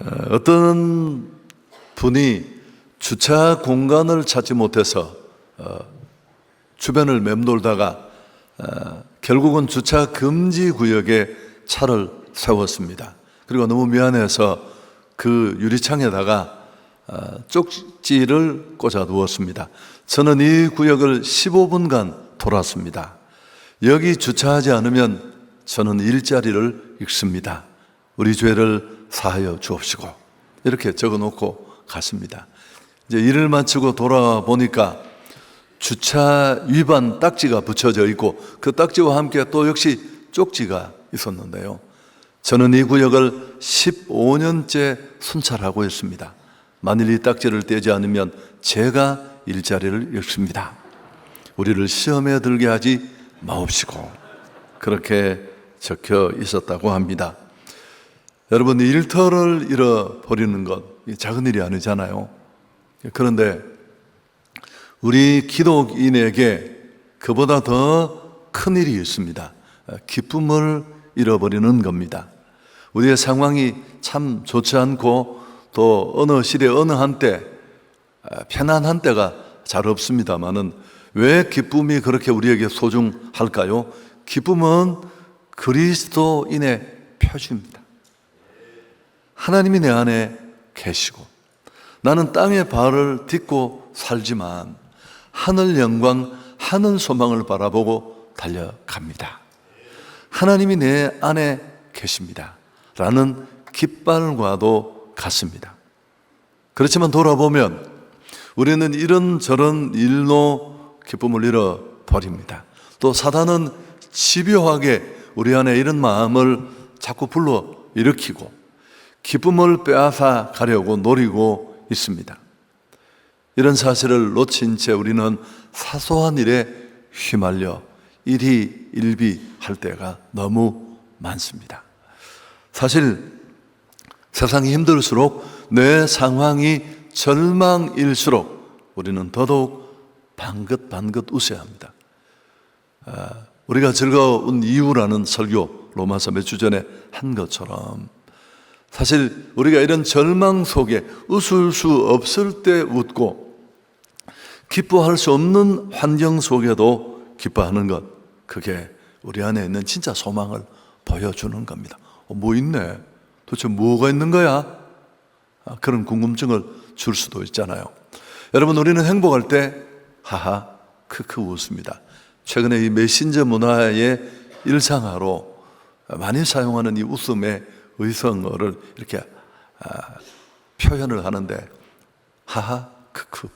어, 어떤 분이 주차 공간을 찾지 못해서 어, 주변을 맴돌다가 어, 결국은 주차 금지 구역에 차를 세웠습니다. 그리고 너무 미안해서 그 유리창에다가 어, 쪽지를 꽂아 두었습니다. 저는 이 구역을 15분간 돌았습니다. 여기 주차하지 않으면 저는 일자리를 잃습니다. 우리 죄를 사하여 주옵시고 이렇게 적어 놓고 갔습니다. 이제 일을 마치고 돌아보니까 주차 위반 딱지가 붙여져 있고 그 딱지와 함께 또 역시 쪽지가 있었는데요. 저는 이 구역을 15년째 순찰하고 있습니다. 만일 이 딱지를 떼지 않으면 제가 일자리를 잃습니다. 우리를 시험에 들게 하지 마옵시고 그렇게 적혀 있었다고 합니다. 여러분 일터를 잃어버리는 것 작은 일이 아니잖아요. 그런데 우리 기독인에게 그보다 더 큰 일이 있습니다. 기쁨을 잃어버리는 겁니다. 우리의 상황이 참 좋지 않고 또 어느 시대 어느 한때 편안한 때가 잘 없습니다만은 왜 기쁨이 그렇게 우리에게 소중할까요? 기쁨은 그리스도인의 표시입니다. 하나님이 내 안에 계시고 나는 땅의 발을 딛고 살지만 하늘 영광, 하늘 소망을 바라보고 달려갑니다. 하나님이 내 안에 계십니다. 라는 깃발과도 같습니다. 그렇지만 돌아보면 우리는 이런저런 일로 기쁨을 잃어버립니다. 또 사단은 집요하게 우리 안에 이런 마음을 자꾸 불러 일으키고 기쁨을 빼앗아 가려고 노리고 있습니다. 이런 사실을 놓친 채 우리는 사소한 일에 휘말려 일희 일비 할 때가 너무 많습니다. 사실 세상이 힘들수록 내 상황이 절망일수록 우리는 더더욱 방긋방긋 웃어야 합니다. 아, 우리가 즐거운 이유라는 설교 로마서 몇 주 전에 한 것처럼 사실 우리가 이런 절망 속에 웃을 수 없을 때 웃고 기뻐할 수 없는 환경 속에도 기뻐하는 것 그게 우리 안에 있는 진짜 소망을 보여주는 겁니다. 어, 뭐 있네? 도대체 뭐가 있는 거야? 아, 그런 궁금증을 줄 수도 있잖아요. 여러분 우리는 행복할 때 하하 크크 웃습니다. 최근에 이 메신저 문화의 일상화로 많이 사용하는 이 웃음의 의성어를 이렇게 아, 표현을 하는데 하하 크크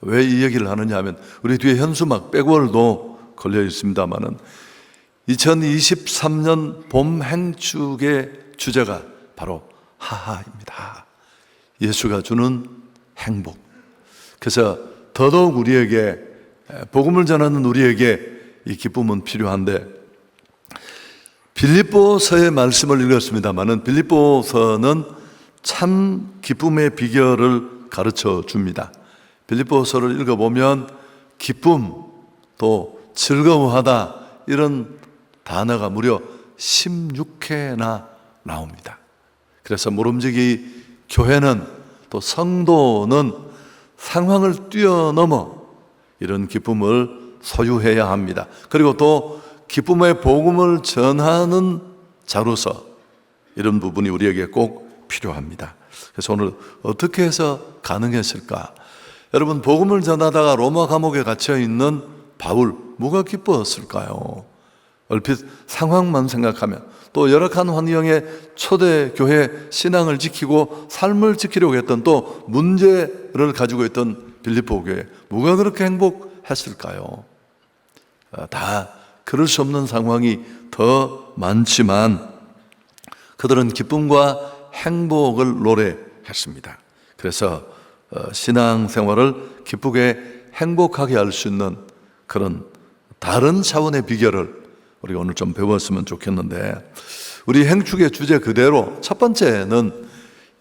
왜 이 얘기를 하느냐 하면 우리 뒤에 현수막 백월도 걸려 있습니다만은 2023년 봄 행축의 주제가 바로 하하입니다. 예수가 주는 행복. 그래서 더더욱 우리에게 복음을 전하는 우리에게 이 기쁨은 필요한데 빌립보서의 말씀을 읽었습니다만은 빌립보서는 참 기쁨의 비결을 가르쳐 줍니다. 빌립보서를 읽어보면 기쁨 또 즐거워하다 이런 단어가 무려 16회나 나옵니다. 그래서 모름지기 교회는 또 성도는 상황을 뛰어넘어 이런 기쁨을 소유해야 합니다. 그리고 또 기쁨의 복음을 전하는 자로서 이런 부분이 우리에게 꼭 필요합니다. 그래서 오늘 어떻게 해서 가능했을까? 여러분, 복음을 전하다가 로마 감옥에 갇혀 있는 바울, 뭐가 기뻤을까요? 얼핏 상황만 생각하면 또 열악한 환경에 초대 교회 신앙을 지키고 삶을 지키려고 했던 또 문제를 가지고 있던 빌립보 교회, 뭐가 그렇게 행복했을까요? 아, 다 그럴 수 없는 상황이 더 많지만 그들은 기쁨과 행복을 노래했습니다. 그래서 어, 신앙생활을 기쁘게 행복하게 할 수 있는 그런 다른 차원의 비결을 우리가 오늘 좀 배웠으면 좋겠는데 우리 행축의 주제 그대로 첫 번째는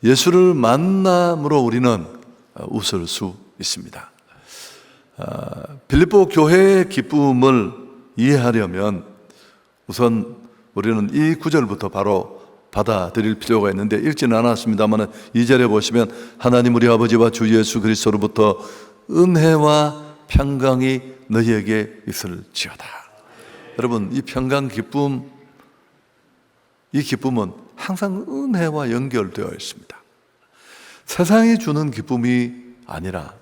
예수를 만남으로 우리는 어, 웃을 수 있습니다. 아, 빌립보 교회의 기쁨을 이해하려면 우선 우리는 이 구절부터 바로 받아들일 필요가 있는데 읽지는 않았습니다만 이 절에 보시면 하나님 우리 아버지와 주 예수 그리스도로부터 은혜와 평강이 너희에게 있을지어다. 여러분 이 평강 기쁨 이 기쁨은 항상 은혜와 연결되어 있습니다. 세상이 주는 기쁨이 아니라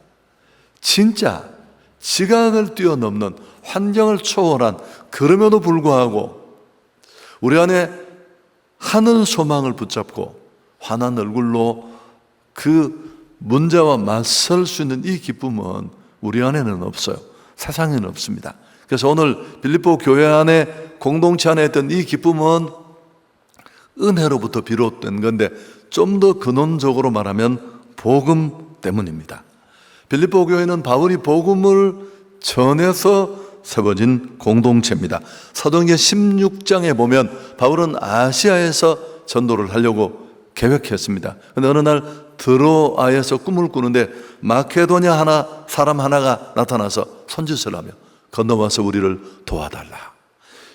진짜 지각을 뛰어넘는 환경을 초월한 그럼에도 불구하고 우리 안에 하늘 소망을 붙잡고 환한 얼굴로 그 문제와 맞설 수 있는 이 기쁨은 우리 안에는 없어요. 세상에는 없습니다. 그래서 오늘 빌립보 교회 안에 공동체 안에 있던 이 기쁨은 은혜로부터 비롯된 건데 좀 더 근원적으로 말하면 복음 때문입니다. 빌립보 교회는 바울이 복음을 전해서 세워진 공동체입니다. 사도행전 16장에 보면 바울은 아시아에서 전도를 하려고 계획했습니다. 근데 어느 날 드로아에서 꿈을 꾸는데 마케도냐 하나 사람 하나가 나타나서 손짓을 하며 건너와서 우리를 도와달라.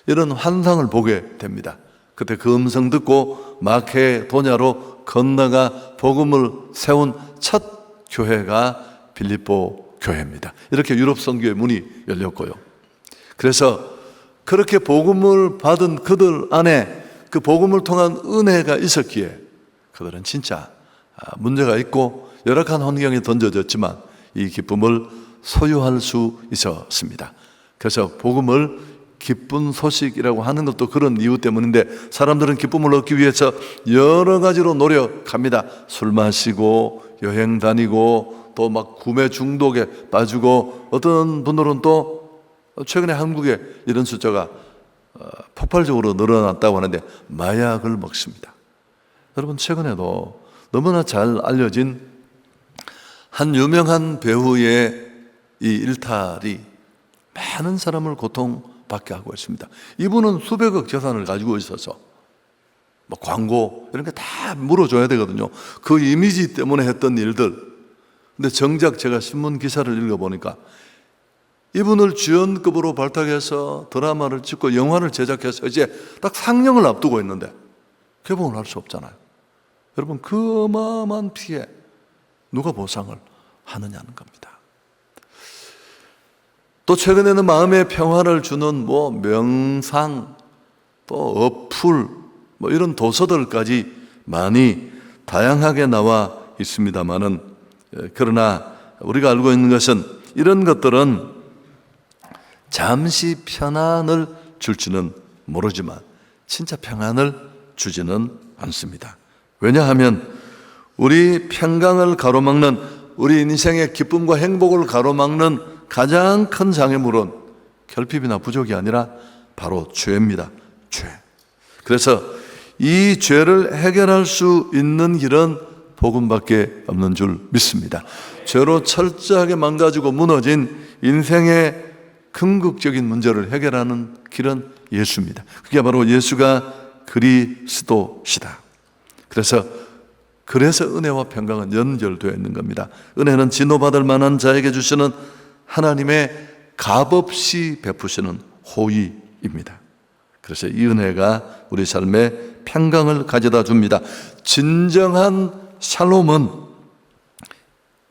이런 환상을 보게 됩니다. 그때 그 음성 듣고 마케도냐로 건너가 복음을 세운 첫 교회가 빌립보 교회입니다. 이렇게 유럽 선교의 문이 열렸고요. 그래서 그렇게 복음을 받은 그들 안에 그 복음을 통한 은혜가 있었기에 그들은 진짜 아, 문제가 있고 열악한 환경에 던져졌지만 이 기쁨을 소유할 수 있었습니다. 그래서 복음을 기쁜 소식이라고 하는 것도 그런 이유 때문인데 사람들은 기쁨을 얻기 위해서 여러 가지로 노력합니다. 술 마시고 여행 다니고 또 막 구매 중독에 빠지고 어떤 분들은 또 최근에 한국에 이런 숫자가 어, 폭발적으로 늘어났다고 하는데 마약을 먹습니다. 여러분 최근에도 너무나 잘 알려진 한 유명한 배우의 이 일탈이 많은 사람을 고통받게 하고 있습니다. 이분은 수백억 재산을 가지고 있어서 뭐 광고 이런 게 다 물어줘야 되거든요. 그 이미지 때문에 했던 일들. 근데 정작 제가 신문 기사를 읽어보니까 이분을 주연급으로 발탁해서 드라마를 찍고 영화를 제작해서 이제 딱 상영을 앞두고 있는데 개봉을 할 수 없잖아요. 여러분 그 어마어마한 피해 누가 보상을 하느냐는 겁니다. 또 최근에는 마음의 평화를 주는 뭐 명상 또 어플 뭐 이런 도서들까지 많이 다양하게 나와 있습니다만은 그러나 우리가 알고 있는 것은 이런 것들은 잠시 편안을 줄지는 모르지만 진짜 평안을 주지는 않습니다. 왜냐하면 우리 평강을 가로막는 우리 인생의 기쁨과 행복을 가로막는 가장 큰 장애물은 결핍이나 부족이 아니라 바로 죄입니다. 죄. 그래서 이 죄를 해결할 수 있는 길은 복음밖에 없는 줄 믿습니다. 죄로 철저하게 망가지고 무너진 인생의 궁극적인 문제를 해결하는 길은 예수입니다. 그게 바로 예수가 그리스도시다. 그래서 그래서 은혜와 평강은 연결되어 있는 겁니다. 은혜는 진노받을 만한 자에게 주시는 하나님의 값없이 베푸시는 호의입니다. 그래서 이 은혜가 우리 삶에 평강을 가져다 줍니다. 진정한 샬롬은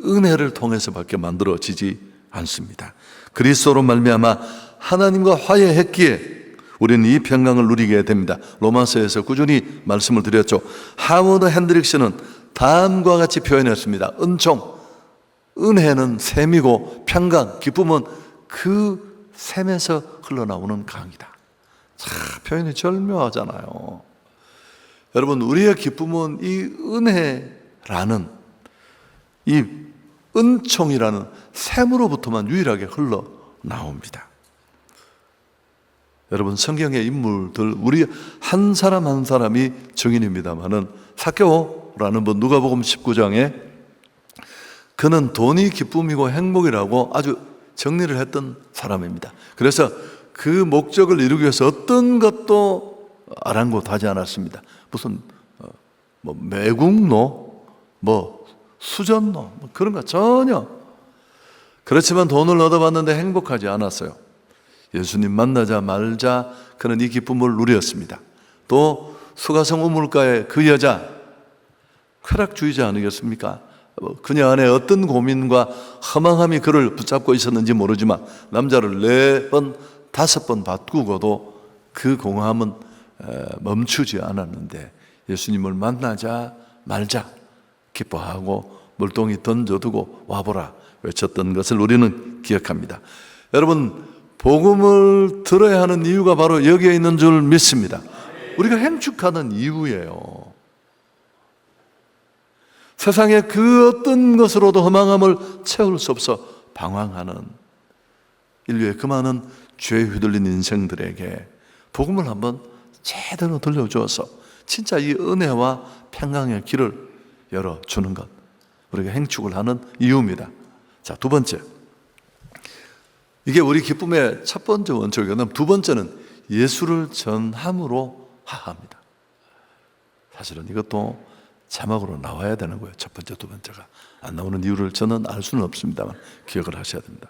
은혜를 통해서밖에 만들어지지 않습니다. 그리스도로 말미암아 하나님과 화해했기에 우리는 이 평강을 누리게 됩니다. 로마서에서 꾸준히 말씀을 드렸죠. 하워드 핸드릭스는 다음과 같이 표현했습니다. 은총, 은혜는 샘이고 평강, 기쁨은 그 샘에서 흘러나오는 강이다. 참 표현이 절묘하잖아요. 여러분 우리의 기쁨은 이 은혜라는 이 은총이라는 샘으로부터만 유일하게 흘러 나옵니다. 여러분 성경의 인물들 우리 한 사람 한 사람이 증인입니다만은 사케오라는 분 누가복음 19장에 그는 돈이 기쁨이고 행복이라고 아주 정리를 했던 사람입니다. 그래서 그 목적을 이루기 위해서 어떤 것도 아랑곳하지 않았습니다. 무슨 어, 뭐 매국노, 뭐 수전노 뭐 그런 거 전혀. 그렇지만 돈을 얻어봤는데 행복하지 않았어요. 예수님 만나자 말자 그는 이 기쁨을 누렸습니다. 또 수가성 우물가의 그 여자 쾌락주의자 아니겠습니까? 어, 그녀 안에 어떤 고민과 허망함이 그를 붙잡고 있었는지 모르지만 남자를 네 번, 다섯 번 바꾸고도 그 공허함은 에, 멈추지 않았는데 예수님을 만나자 말자 기뻐하고 물동이 던져두고 와보라 외쳤던 것을 우리는 기억합니다. 여러분 복음을 들어야 하는 이유가 바로 여기에 있는 줄 믿습니다. 우리가 행축하는 이유예요. 세상에 그 어떤 것으로도 허망함을 채울 수 없어 방황하는 인류의 그 많은 죄에 휘둘린 인생들에게 복음을 한번 제대로 들려주어서 진짜 이 은혜와 평강의 길을 열어주는 것 우리가 행축을 하는 이유입니다. 자, 두 번째. 이게 우리 기쁨의 첫 번째 원칙이고 두 번째는 예수를 전함으로 하합니다. 사실은 이것도 자막으로 나와야 되는 거예요. 첫 번째, 두 번째가. 안 나오는 이유를 저는 알 수는 없습니다만 기억을 하셔야 됩니다.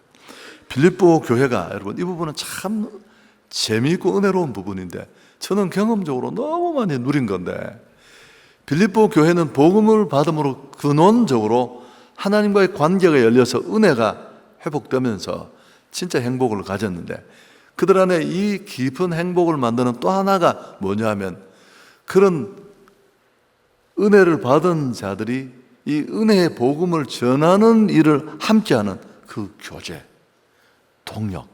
빌립보 교회가 여러분 이 부분은 참 재미있고 은혜로운 부분인데 저는 경험적으로 너무 많이 누린 건데 빌립보 교회는 복음을 받음으로 근원적으로 하나님과의 관계가 열려서 은혜가 회복되면서 진짜 행복을 가졌는데 그들 안에 이 깊은 행복을 만드는 또 하나가 뭐냐 하면 그런 은혜를 받은 자들이 이 은혜의 복음을 전하는 일을 함께하는 그 교제, 동력.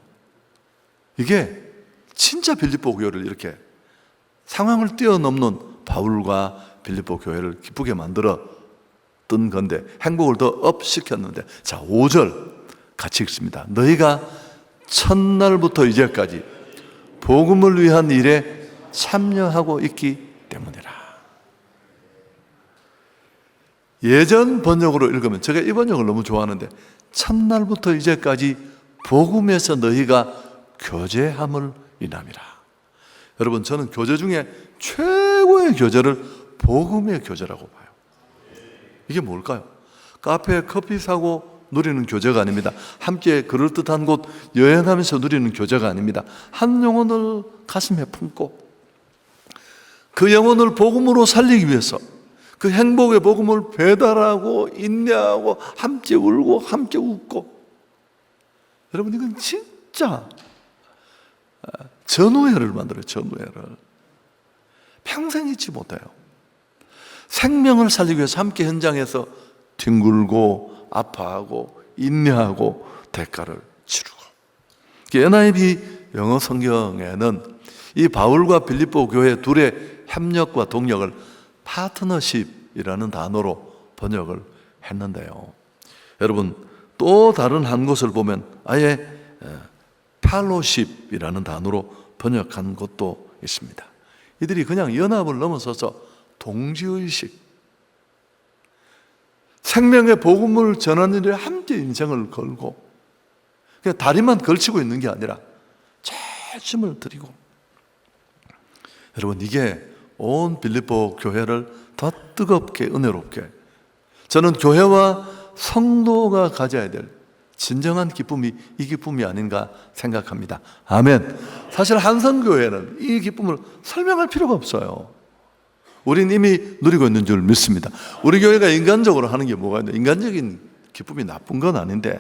이게 진짜 빌립보 교회를 이렇게 상황을 뛰어넘는 바울과 빌립보 교회를 기쁘게 만들었던 건데 행복을 더 업 시켰는데 자 5절 같이 읽습니다. 너희가 첫날부터 이제까지 복음을 위한 일에 참여하고 있기 때문이라. 예전 번역으로 읽으면 제가 이 번역을 너무 좋아하는데 첫날부터 이제까지 복음에서 너희가 교제함을 인함이라. 여러분 저는 교제 중에 최고의 교제를 복음의 교제라고 봐요. 이게 뭘까요? 카페에 커피 사고 누리는 교제가 아닙니다. 함께 그럴듯한 곳 여행하면서 누리는 교제가 아닙니다. 한 영혼을 가슴에 품고 그 영혼을 복음으로 살리기 위해서 그 행복의 복음을 배달하고 인내하고 함께 울고 함께 웃고 여러분 이건 진짜 전우회를 만들어요 전우회를 평생 잊지 못해요 생명을 살리기 위해서 함께 현장에서 뒹굴고 아파하고 인내하고 대가를 치르고 NIV 영어 성경에는 이 바울과 빌립보 교회 둘의 협력과 동력을 파트너십이라는 단어로 번역을 했는데요. 여러분 또 다른 한 곳을 보면 아예 팔로십이라는 단어로 번역한 것도 있습니다. 이들이 그냥 연합을 넘어서서 동지의식, 생명의 복음을 전하는 일에 함께 인생을 걸고 그냥 다리만 걸치고 있는 게 아니라 최심을 들이고 여러분 이게 온 빌립보 교회를 더 뜨겁게 은혜롭게 저는 교회와 성도가 가져야 될 진정한 기쁨이 이 기쁨이 아닌가 생각합니다. 아멘. 사실 한성교회는 이 기쁨을 설명할 필요가 없어요. 우린 이미 누리고 있는 줄 믿습니다. 우리 교회가 인간적으로 하는 게 뭐가 있나? 인간적인 기쁨이 나쁜 건 아닌데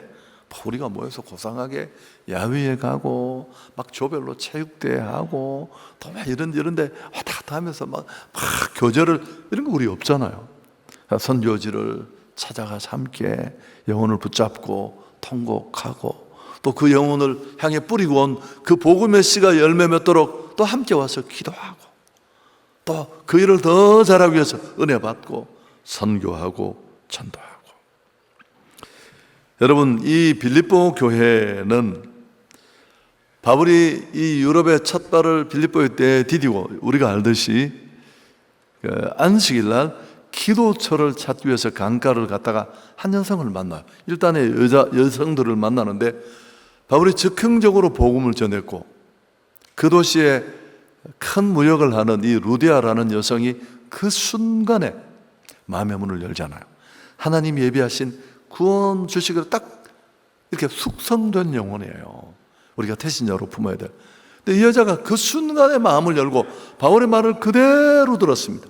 뭐 우리가 모여서 고상하게 야외에 가고 막 조별로 체육대회 하고 또 막 이런 이런데 왔다 갔다 하면서 막, 막 교제를 이런 거 우리 없잖아요. 선교지를 찾아가서 함께 영혼을 붙잡고 통곡하고 또 그 영혼을 향해 뿌리고 온 그 복음의 씨가 열매 맺도록 또 함께 와서 기도하고 또 그 일을 더 잘하기 위해서 은혜 받고 선교하고 전도하고 여러분 이 빌립보 교회는 바울이 이 유럽의 첫 발을 빌립보에 때 디디고 우리가 알듯이 그 안식일 날 기도처를 찾기 위해서 강가를 갔다가 한 여성을 만나요. 일단의 여자 여성들을 만나는데 바울이 즉흥적으로 복음을 전했고 그 도시에 큰 무역을 하는 이 루디아라는 여성이 그 순간에 마음의 문을 열잖아요. 하나님 예비하신 구원 주식을 딱 이렇게 숙성된 영혼이에요. 우리가 태신자로 품어야 될. 근데 이 여자가 그 순간에 마음을 열고 바울의 말을 그대로 들었습니다.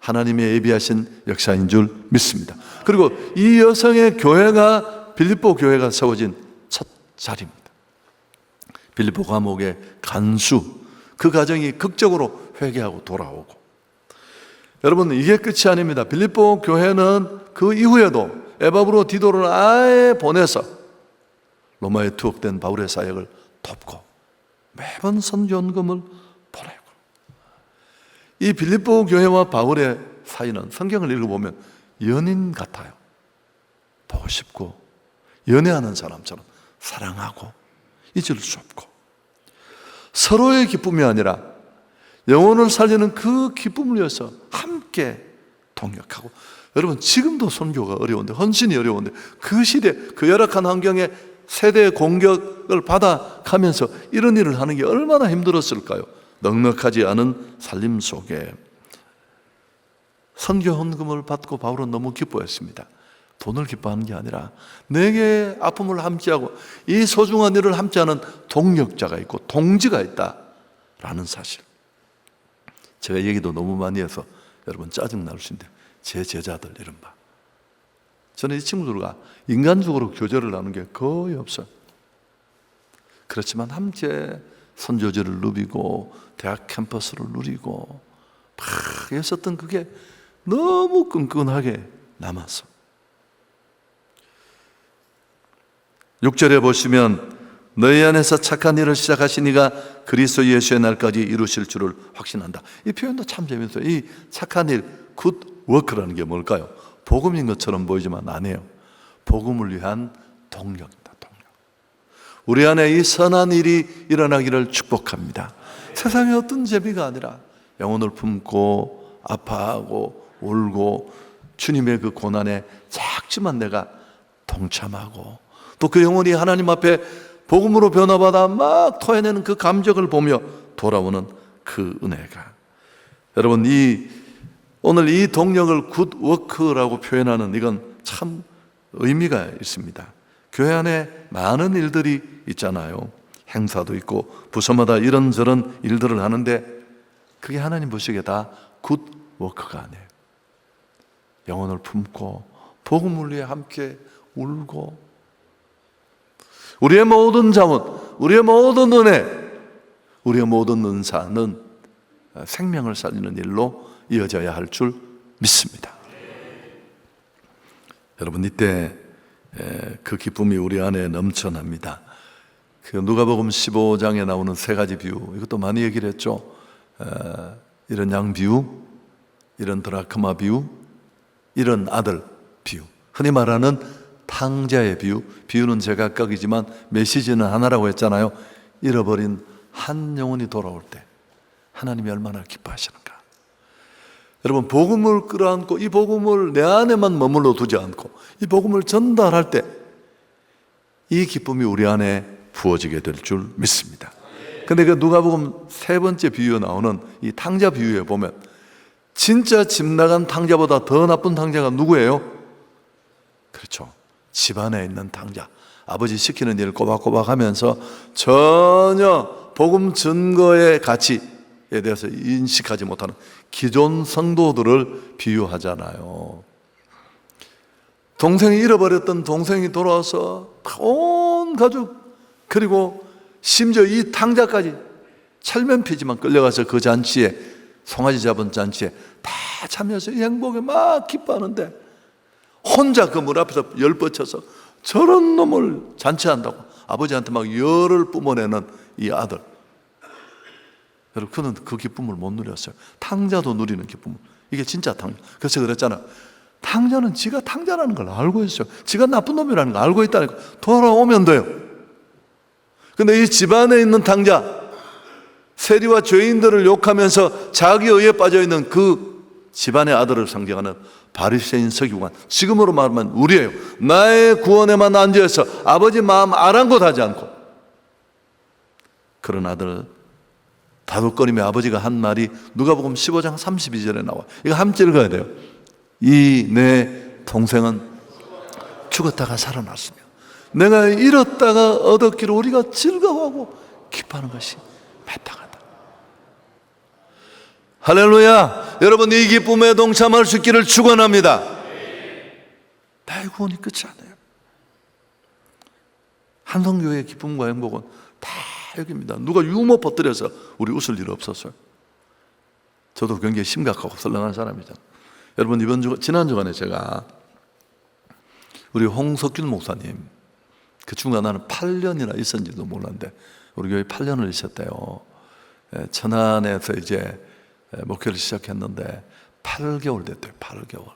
하나님의 예비하신 역사인 줄 믿습니다. 그리고 이 여성의 교회가 빌립보 교회가 세워진 첫 자리입니다. 빌립보 감옥의 간수 그 가정이 극적으로 회개하고 돌아오고 여러분 이게 끝이 아닙니다. 빌립보 교회는 그 이후에도 에바브로 디도를 아예 보내서 로마에 투옥된 바울의 사역을 돕고 매번 선교원금을 보내고 이 빌립보 교회와 바울의 사이는 성경을 읽어보면 연인 같아요. 보고 싶고 연애하는 사람처럼 사랑하고 잊을 수 없고 서로의 기쁨이 아니라 영혼을 살리는 그 기쁨을 위해서 함께 동력하고 여러분 지금도 선교가 어려운데 헌신이 어려운데 그 시대 그 열악한 환경에 세대의 공격을 받아가면서 이런 일을 하는 게 얼마나 힘들었을까요? 넉넉하지 않은 살림 속에 선교 헌금을 받고 바울은 너무 기뻐했습니다. 돈을 기뻐하는 게 아니라 내게 아픔을 함께하고 이 소중한 일을 함께하는 동력자가 있고 동지가 있다라는 사실. 제가 얘기도 너무 많이 해서 여러분 짜증 날수 있는데 제 제자들 이른바 저는 이 친구들과 인간적으로 교제를 나눈 게 거의 없어요. 그렇지만 함께 선교지를 누비고 대학 캠퍼스를 누리고 막 했었던 그게 너무 끈끈하게 남았어. 6절에 보시면 너희 안에서 착한 일을 시작하신 이가 그리스도 예수의 날까지 이루실 줄을 확신한다. 이 표현도 참 재밌어요. 이 착한 일, 굿 워크라는 게 뭘까요? 복음인 것처럼 보이지만 아니에요. 복음을 위한 동력입니다. 동력. 우리 안에 이 선한 일이 일어나기를 축복합니다. 세상의 어떤 재미가 아니라 영혼을 품고 아파하고 울고 주님의 그 고난에 작지만 내가 동참하고 또 그 영혼이 하나님 앞에 복음으로 변화받아 막 토해내는 그 감정을 보며 돌아오는 그 은혜가 여러분 이 오늘 이 동력을 굿워크라고 표현하는 이건 참 의미가 있습니다. 교회 안에 많은 일들이 있잖아요. 행사도 있고 부서마다 이런저런 일들을 하는데 그게 하나님 보시기에 다 굿워크가 아니에요. 영혼을 품고 복음을 위해 함께 울고 우리의 모든 자원, 우리의 모든 은혜, 우리의 모든 은사는 생명을 살리는 일로 이어져야 할 줄 믿습니다. 여러분 이때 그 기쁨이 우리 안에 넘쳐납니다. 그 누가복음 15장에 나오는 세 가지 비유 이것도 많이 얘기를 했죠. 이런 양 비유, 이런 드라크마 비유, 이런 아들 비유. 흔히 말하는 탕자의 비유. 비유는 제각각이지만 메시지는 하나라고 했잖아요. 잃어버린 한 영혼이 돌아올 때 하나님이 얼마나 기뻐하시는가. 여러분 복음을 끌어안고 이 복음을 내 안에만 머물러 두지 않고 이 복음을 전달할 때 이 기쁨이 우리 안에 부어지게 될 줄 믿습니다. 근데 그 누가복음 세 번째 비유에 나오는 이 탕자 비유에 보면 진짜 집 나간 탕자보다 더 나쁜 탕자가 누구예요? 그렇죠. 집안에 있는 탕자. 아버지 시키는 일 꼬박꼬박 하면서 전혀 복음 증거의 가치에 대해서 인식하지 못하는 기존 성도들을 비유하잖아요. 동생이 잃어버렸던 동생이 돌아와서 온 가족 그리고 심지어 이 탕자까지 철면 피지만 끌려가서 그 잔치에 송아지 잡은 잔치에 다 참여해서 이 행복에 막 기뻐하는데 혼자 그 물 앞에서 열 뻗쳐서 저런 놈을 잔치한다고 아버지한테 막 열을 뿜어내는 이 아들. 여러분 그는 그 기쁨을 못 누렸어요. 탕자도 누리는 기쁨을 이게 진짜 탕자 그래서 그랬잖아. 탕자는 지가 탕자라는 걸 알고 있어요. 지가 나쁜 놈이라는 걸 알고 있다니까. 돌아오면 돼요. 근데 이 집안에 있는 탕자 세리와 죄인들을 욕하면서 자기 의에 빠져 있는 그 집안의 아들을 상징하는 바리새인 서기관. 지금으로 말하면 우리예요. 나의 구원에만 안주해서 아버지 마음 아랑곳하지 않고. 그런 아들 다독거리며 아버지가 한 말이 누가복음 15장 32절에 나와. 이거 함께 읽어야 돼요. 이 내 동생은 죽었다가 살아났으며 내가 잃었다가 얻었기를 우리가 즐거워하고 기뻐하는 것이 마땅하다. 할렐루야! 여러분 이 기쁨에 동참할 수 있기를 축원합니다. 나의 구원이 끝이 아니에요. 한성교회의 기쁨과 행복은 다 여기입니다. 누가 유머 퍼뜨려서 우리 웃을 일 없었어요. 저도 굉장히 심각하고 썰렁한 사람이잖아요. 여러분 이번 주 지난 주간에 제가 우리 홍석균 목사님 그 중간 나는 8년이나 있었는지도 몰랐는데 우리 교회 8년을 있었대요. 예, 천안에서 이제 예, 목회를 시작했는데 8개월 됐대요. 8개월.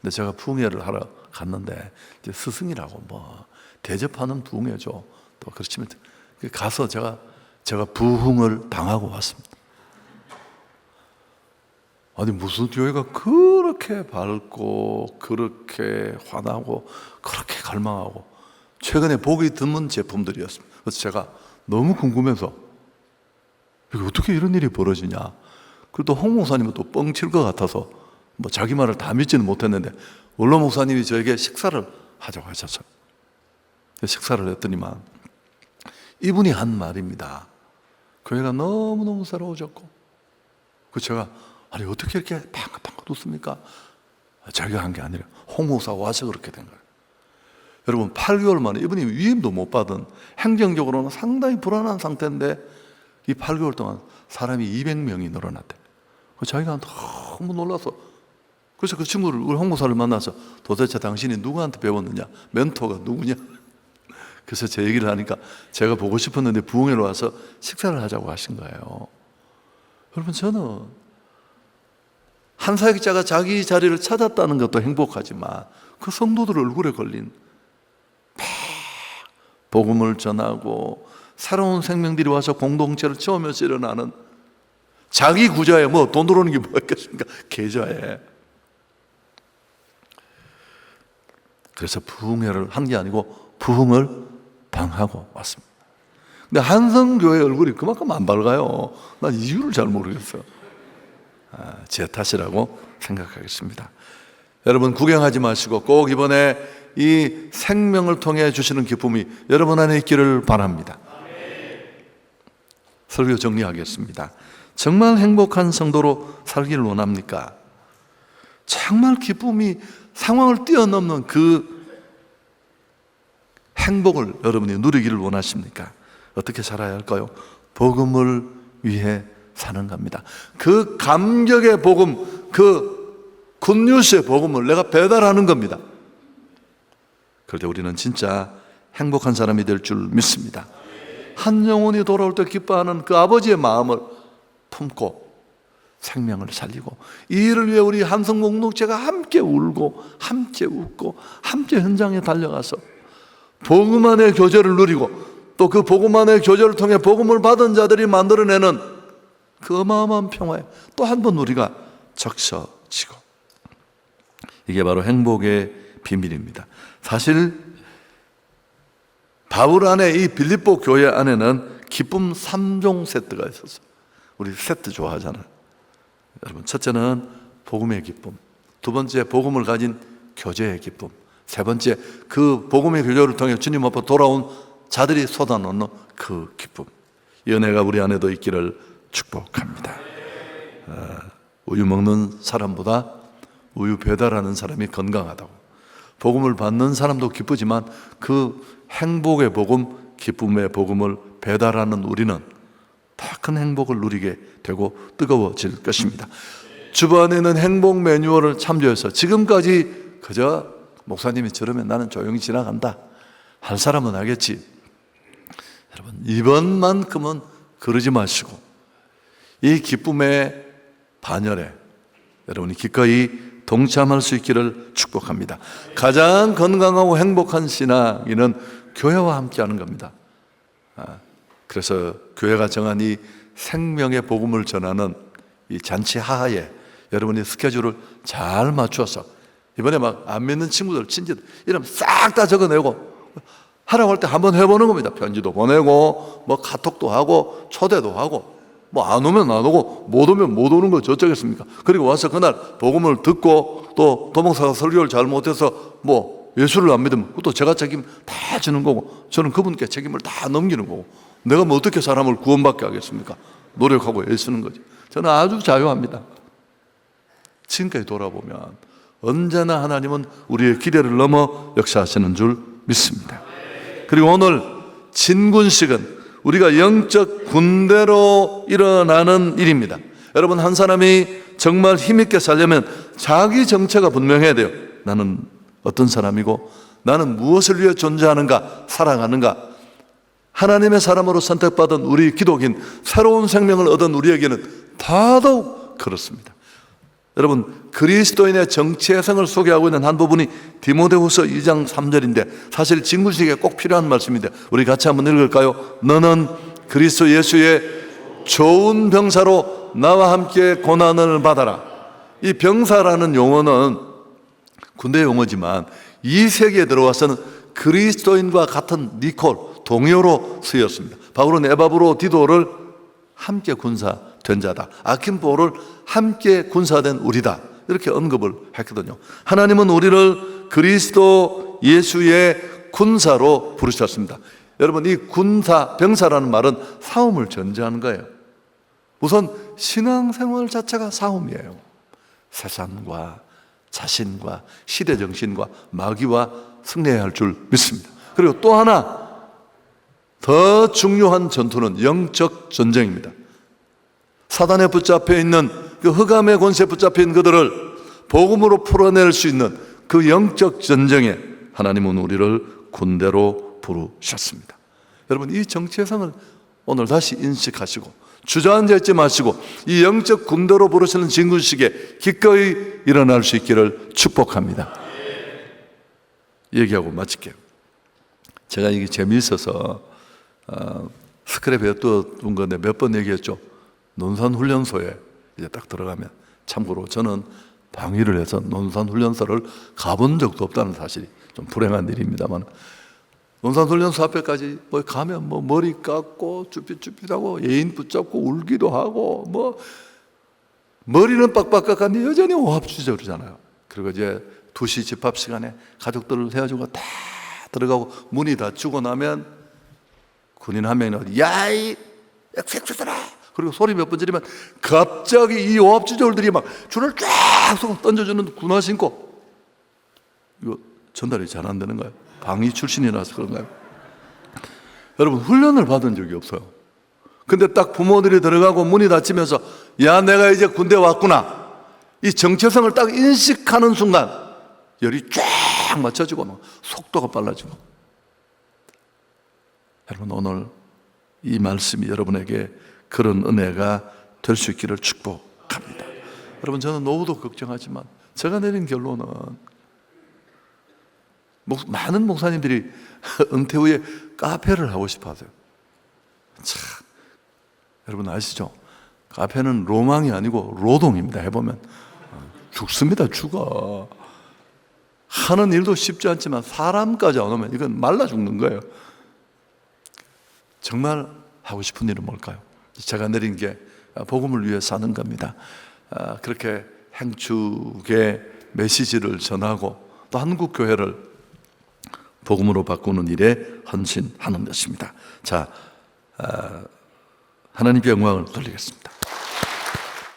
근데 제가 부흥회를 하러 갔는데 이제 스승이라고 뭐 대접하는 부흥회죠. 또 그렇지만 가서 제가 제가 부흥을 당하고 왔습니다. 아니 무슨 교회가 그렇게 밝고 그렇게 환하고 그렇게 갈망하고 최근에 보기 드문 제품들이었습니다. 그래서 제가 너무 궁금해서 어떻게 이런 일이 벌어지냐. 그리고 또홍 목사님은 또 뻥칠 것 같아서 뭐 자기 말을 다 믿지는 못했는데 원로 목사님이 저에게 식사를 하자고 하셨어요. 식사를 했더니만 이분이 한 말입니다. 교회가 너무너무 새로워졌고 그 제가 아니 어떻게 이렇게 방긋방긋 웃습니까? 자기가 한 게 아니라 홍 목사가 와서 그렇게 된 거예요. 여러분 8개월 만에 이분이 위임도 못 받은 행정적으로는 상당히 불안한 상태인데 이 8개월 동안 사람이 200명이 늘어났대. 그 자기가 너무 놀라서 그래서 그 친구를 우리 홍보사를 만나서 도대체 당신이 누구한테 배웠느냐 멘토가 누구냐 그래서 제 얘기를 하니까 제가 보고 싶었는데 부흥회로 와서 식사를 하자고 하신 거예요. 여러분 저는 한 사역자가 자기 자리를 찾았다는 것도 행복하지만 그 성도들 얼굴에 걸린 막 복음을 전하고 새로운 생명들이 와서 공동체를 채우면서 일어나는 자기 구자에 뭐 돈 들어오는 게 뭐겠습니까? 계좌에. 그래서 부흥회를 한 게 아니고 부흥을 당하고 왔습니다. 근데 한성교회 얼굴이 그만큼 안 밝아요. 난 이유를 잘 모르겠어요. 아, 제 탓이라고 생각하겠습니다. 여러분 구경하지 마시고 꼭 이번에 이 생명을 통해 주시는 기쁨이 여러분 안에 있기를 바랍니다. 설교 정리하겠습니다. 정말 행복한 성도로 살기를 원합니까? 정말 기쁨이 상황을 뛰어넘는 그 행복을 여러분이 누리기를 원하십니까? 어떻게 살아야 할까요? 복음을 위해 사는 겁니다. 그 감격의 복음, 그 굿뉴스의 복음을 내가 배달하는 겁니다. 때 우리는 진짜 행복한 사람이 될 줄 믿습니다. 한 영혼이 돌아올 때 기뻐하는 그 아버지의 마음을 품고 생명을 살리고 이 일을 위해 우리 한성 공동체가 함께 울고 함께 웃고 함께 현장에 달려가서 복음 안의 교제를 누리고 또 그 복음 안의 교제를 통해 복음을 받은 자들이 만들어내는 그 어마어마한 평화에 또 한 번 우리가 적셔지고 이게 바로 행복의 비밀입니다. 사실 바울 안에 이 빌립보 교회 안에는 기쁨 3종 세트가 있었어요. 우리 세트 좋아하잖아요. 여러분, 첫째는 복음의 기쁨. 두 번째, 복음을 가진 교제의 기쁨. 세 번째, 그 복음의 교제를 통해 주님 앞에 돌아온 자들이 쏟아놓는 그 기쁨. 이 은혜가 우리 안에도 있기를 축복합니다. 어, 우유 먹는 사람보다 우유 배달하는 사람이 건강하다고. 복음을 받는 사람도 기쁘지만 그 행복의 복음, 기쁨의 복음을 배달하는 우리는 더 큰 행복을 누리게 되고 뜨거워질 것입니다. 주변에는 행복 매뉴얼을 참조해서 지금까지 그저 목사님이 저러면 나는 조용히 지나간다. 할 사람은 알겠지. 여러분, 이번만큼은 그러지 마시고 이 기쁨의 반열에 여러분이 기꺼이 동참할 수 있기를 축복합니다. 가장 건강하고 행복한 신앙인은 교회와 함께 하는 겁니다. 아, 그래서 교회가 정한 이 생명의 복음을 전하는 이 잔치 하하에 여러분이 스케줄을 잘 맞춰서 이번에 막 안 믿는 친구들, 친지들 이러면 싹다 적어내고 하라고 할 때 한번 해보는 겁니다. 편지도 보내고 뭐 카톡도 하고 초대도 하고 뭐 안 오면 안 오고 못 오면 못 오는 거 저쩌겠습니까? 그리고 와서 그날 복음을 듣고 또 도목사가 설교를 잘 못해서 뭐 예수를 안 믿으면 또 제가 책임 다 지는 거고 저는 그분께 책임을 다 넘기는 거고 내가 뭐 어떻게 사람을 구원받게 하겠습니까? 노력하고 애쓰는 거지. 저는 아주 자유합니다. 지금까지 돌아보면 언제나 하나님은 우리의 기대를 넘어 역사하시는 줄 믿습니다. 그리고 오늘 진군식은 우리가 영적 군대로 일어나는 일입니다. 여러분 한 사람이 정말 힘있게 살려면 자기 정체가 분명해야 돼요. 나는 어떤 사람이고 나는 무엇을 위해 존재하는가 살아가는가 하나님의 사람으로 선택받은 우리 기독인 새로운 생명을 얻은 우리에게는 더더욱 그렇습니다. 여러분 그리스도인의 정체성을 소개하고 있는 한 부분이 디모데후서 2장 3절인데 사실 진구식에 꼭 필요한 말씀인데 우리 같이 한번 읽을까요? 너는 그리스도 예수의 좋은 병사로 나와 함께 고난을 받아라. 이 병사라는 용어는 군대 용어지만 이 세계에 들어와서는 그리스도인과 같은 니콜 동요로 쓰였습니다. 바울은 에바브로 디도를 함께 군사 된 자다. 아킨보를 함께 군사된 우리다. 이렇게 언급을 했거든요. 하나님은 우리를 그리스도 예수의 군사로 부르셨습니다. 여러분 이 군사 병사라는 말은 싸움을 전제하는 거예요. 우선 신앙생활 자체가 싸움이에요. 세상과 자신과 시대 정신과 마귀와 승리해야 할 줄 믿습니다. 그리고 또 하나 더 중요한 전투는 영적 전쟁입니다. 사단에 붙잡혀 있는 그 흑암의 권세에 붙잡혀 있는 그들을 복음으로 풀어낼 수 있는 그 영적 전쟁에 하나님은 우리를 군대로 부르셨습니다. 여러분 이 정체성을 오늘 다시 인식하시고 주저앉아 있지 마시고 이 영적 군대로 부르시는 진군식에 기꺼이 일어날 수 있기를 축복합니다. 얘기하고 마칠게요. 제가 이게 재미있어서 어, 스크랩에 떴던 건데 몇 번 얘기했죠. 논산훈련소에 이제 딱 들어가면 참고로 저는 방위를 해서 논산훈련소를 가본 적도 없다는 사실이 좀 불행한 일입니다만 논산훈련소 앞에까지 뭐 가면 뭐 머리 깎고 쭈삣쭈삣하고 예인 붙잡고 울기도 하고 뭐 머리는 빡빡깎한데 여전히 오합주저르잖아요. 그리고 이제 2시 집합 시간에 가족들을 세워주고 다 들어가고 문이 닫히고 나면 군인 한 명이 야이 엑섹스라 그리고 소리 몇 번 지르면 갑자기 이 오합주졸들이 막 줄을 쫙 던져주는 군화 신고 이거 전달이 잘 안 되는 거예요. 방위 출신이라서 그런가요? 여러분 훈련을 받은 적이 없어요. 근데 딱 부모들이 들어가고 문이 닫히면서 야 내가 이제 군대 왔구나 이 정체성을 딱 인식하는 순간 열이 쫙 맞춰지고 막 속도가 빨라지고 여러분 오늘 이 말씀이 여러분에게 그런 은혜가 될 수 있기를 축복합니다. 여러분 저는 노후도 걱정하지만 제가 내린 결론은 목- 많은 목사님들이 은퇴 후에 카페를 하고 싶어 하세요. 참 여러분 아시죠? 카페는 로망이 아니고 노동입니다. 해보면 죽습니다. 죽어. 하는 일도 쉽지 않지만 사람까지 안 오면 이건 말라 죽는 거예요. 정말 하고 싶은 일은 뭘까요? 제가 내린 게 복음을 위해 사는 겁니다. 아, 그렇게 행축의 메시지를 전하고 또 한국 교회를 복음으로 바꾸는 일에 헌신하는 것입니다. 자, 아, 하나님께 영광을 돌리겠습니다.